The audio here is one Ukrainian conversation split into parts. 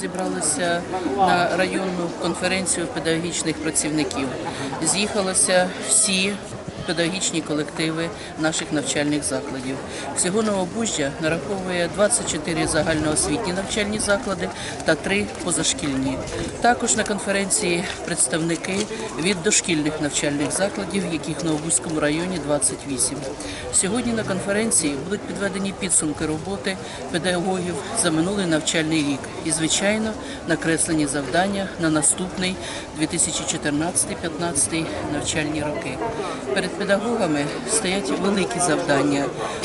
зібралися на районну конференцію педагогічних працівників. З'їхалися всі педагогічні колективи наших навчальних закладів. Всього Новобужжя нараховує 24 загальноосвітні навчальні заклади та 3 позашкільні. Також на конференції представники від дошкільних навчальних закладів, яких в Новобузькому районі 28. Сьогодні на конференції будуть підведені підсумки роботи педагогів за минулий навчальний рік і, звичайно, накреслені завдання на наступний 2014-2015 навчальні роки. Перед педагогами стоять великі завдання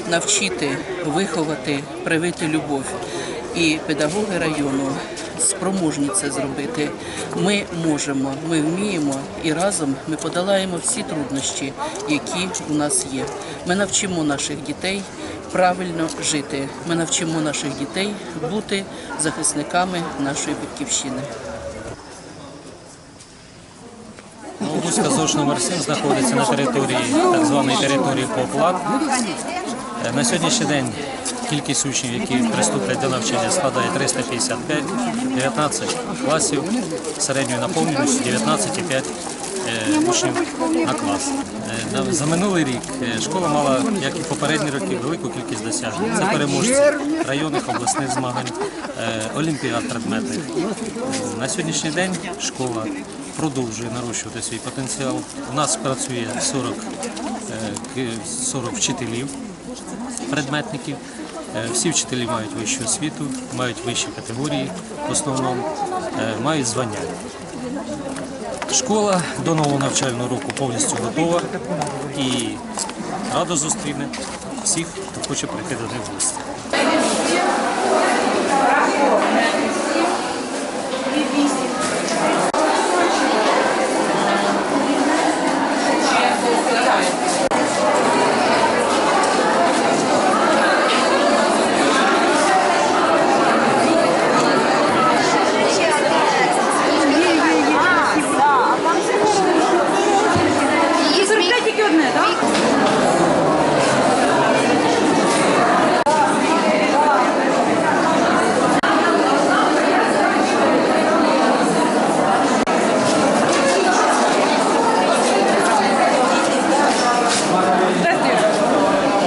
навчити, виховати, привити любов. І педагоги району спроможні це зробити. Ми можемо, ми вміємо і разом ми подолаємо всі труднощі, які у нас є. Ми навчимо наших дітей правильно жити. Ми навчимо наших дітей бути захисниками нашої батьківщини. Новобузька ЗОЖ номер 7 знаходиться на території так званої території Поплат. Е, На сьогоднішній день кількість учнів, які приступлять до навчання, складає 355, 19 класів, середньою наповненістю 19,5 е, учнів на клас. Е, За минулий рік школа мала, як і попередні роки, велику кількість досягнень. Це переможці районних обласних змагань, олімпіад предметних. На сьогоднішній день школа продовжує нарощувати свій потенціал. У нас працює 40, е, 40 вчителів, предметників. Е, Всі вчителі мають вищу освіту, мають вищі категорії в основному, е, мають звання. Школа до нового навчального року повністю готова і радо зустріне всіх, хто хоче прийти до них в гості. Є тільки одне, так?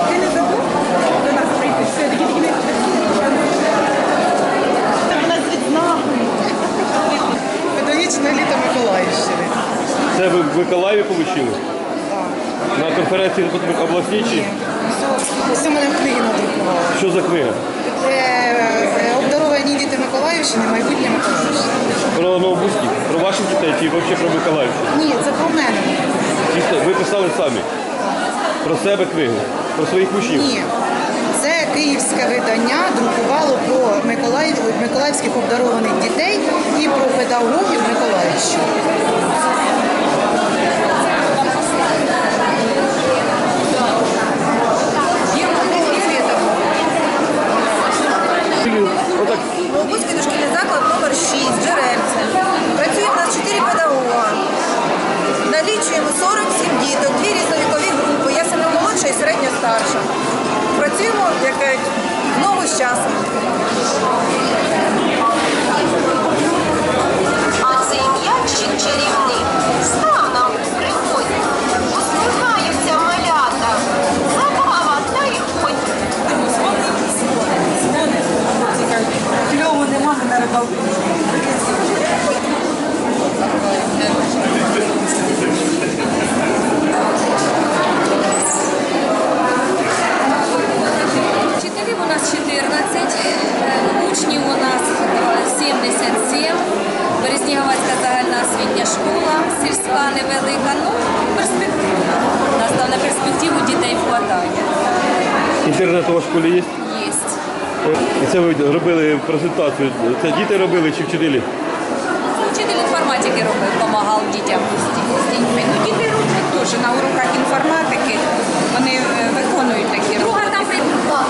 Ти не забув до нас прийти? Все, такі такі не Це нас відзнакують. Педагогічне літо Миколаївщини. Це ви в Миколаєві отримали? На конференції обласній чи у мене книги надрукували. що за книга? Е, Обдаровані діти Миколаївщини, майбутнє Миколаївщини. Про Новобузьких, про ваших дітей чи взагалі про Миколаївщину? Ні, це про мене. Чисто ви писали самі про себе книгу, про своїх учнів. Ні. Це київське видання друкувало про Миколаїв, миколаївських обдарованих дітей і про педагогів Миколаївщини. Отак Новобузький дошкільний заклад номер 6 Джерельце. Працює в нас 4 педагога. Налічуємо 47 діток, дві різновікові групи. Я саме молодша і середня старша. Працюємо як кажуть, в ногу з часом. Інтернет у вас в школі є? Є. І це ви робили презентацію. Це діти робили чи вчителі? Вчитель інформатики робив, допомагав дітям з дітьми. Ну, діти роблять теж на уроках інформатики, вони е, виконують такі. Друга там прийшла.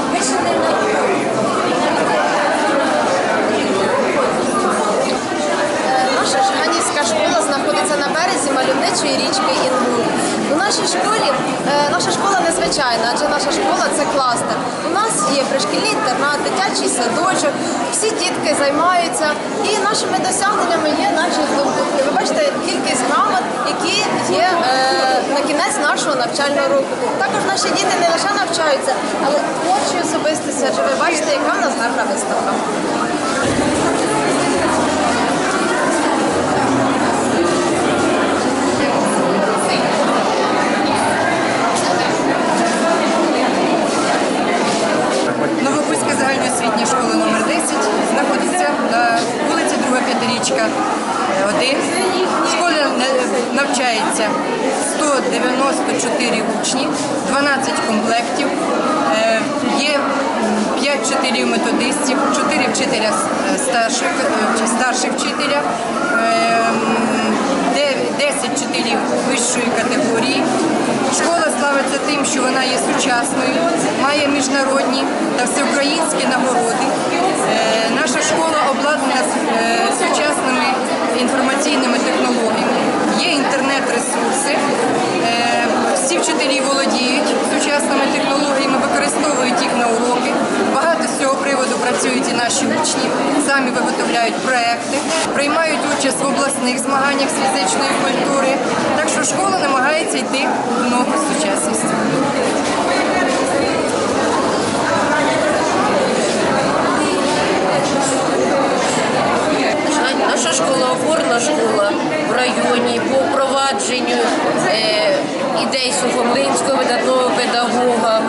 Наша Жиганівська школа знаходиться на березі мальовничої річки Інгул. У нашій школі е, наша школа незвичайна. звичайно, адже наша школа це кластер. У нас є пришкільний інтернат, дитячий садочок, всі дітки займаються. І нашими досягненнями є наші здобутки. Ви бачите кількість грамот, які є е, на кінець нашого навчального року. Також наші діти не лише навчаються, але творчі особистості. Ви бачите, яка в нас гарна виставка. Навчається 194 учні, 12 комплектів. Е, Є 5 вчителів методистів, 4 вчителя старших, е, старших вчителя, е, 10 вчителів вищої категорії. Школа славиться тим, що вона є сучасною, має міжнародні та всеукраїнські нагороди. Е, Наша школа обладнана е, сучасними інформаційними технологіями, є інтернет-ресурси. Е, Всі вчителі володіють сучасними технологіями, використовують їх на уроки. Багато з цього приводу працюють і наші учні, самі виготовляють проекти, приймають участь в обласних змаганнях з фізичної культури. Так що школа намагається йти в ногу з. Наша школа опорна школа в районі по впровадженню е, ідей Сухомлинського видатного педагога,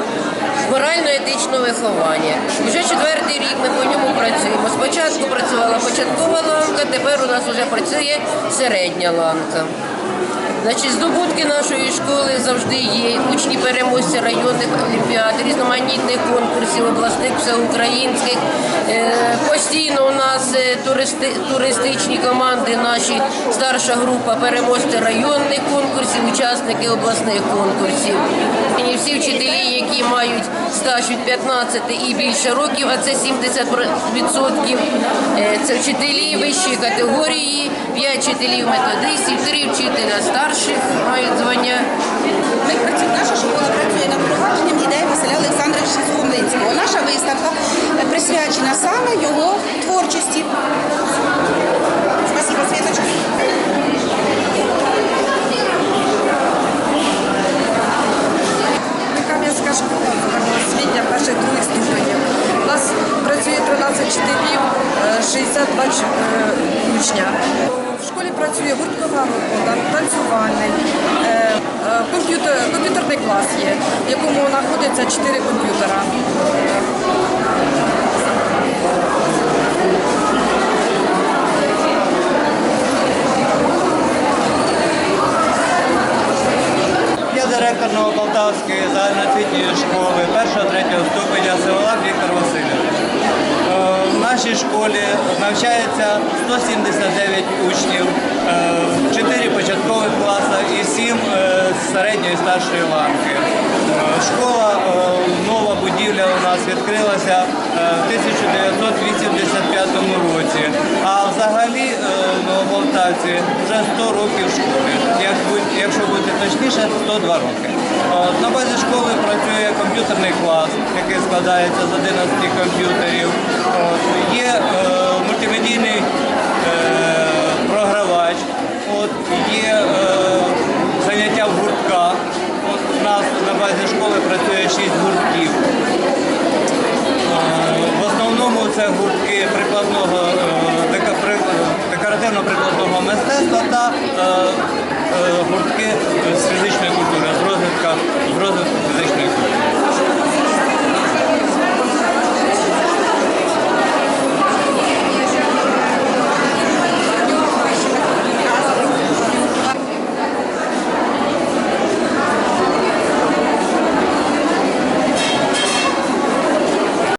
морально-етичного виховання. Вже четвертий рік ми по ньому працюємо. Спочатку працювала початкова ланка, тепер у нас вже працює середня ланка. Значить, здобутки нашої школи завжди є. Учні переможці районних олімпіад, різноманітних конкурсів, обласних, всеукраїнських. Е, Постійно у нас е, туристи, туристичні команди, наші старша група, переможці районних конкурсів, учасники обласних конкурсів. І всі вчителі, які мають стаж від 15 і більше років, а це 70%, е, це вчителі вищої категорії, 5 вчителів методистів, 3 вчителя старших мають звання. Наша школа працює над впровадженням ідеї Василя Олександровича Сухомлинського. Наша виставка е, присвячена саме його творчості. Спасибо, Світочка. Кам'янська школа освітня перших других ступенів. У нас працює 13 вчителів, е, 62 е, учня. Працює гурткова робота, танцювальний, е, е, комп'ютер, комп'ютерний клас є, в якому знаходиться 4 комп'ютера. Я директор Новополтавської загальноосвітньої школи першого-третього ступеня Севолак Віктор Васильович. Е, В нашій школі навчається 179 учнів, 4 початкових класи і 7 з середньої і старшої ланки. Е, Школа, е, нова будівля у нас відкрилася е, в 1985 році. А взагалі е, в Новополтавці вже 100 років школи. Якщо бути точніше, 102 роки. На базі школи працює комп'ютерний клас, який складається з 11 комп'ютерів. Є е, мультимедійний е, є е, заняття в гуртках. У нас на базі школи працює 6 гуртків. Е, В основному це гуртки прикладного е, декоративно-прикладного мистецтва та гуртки з фізичної культури, з розвитку фізичної культури.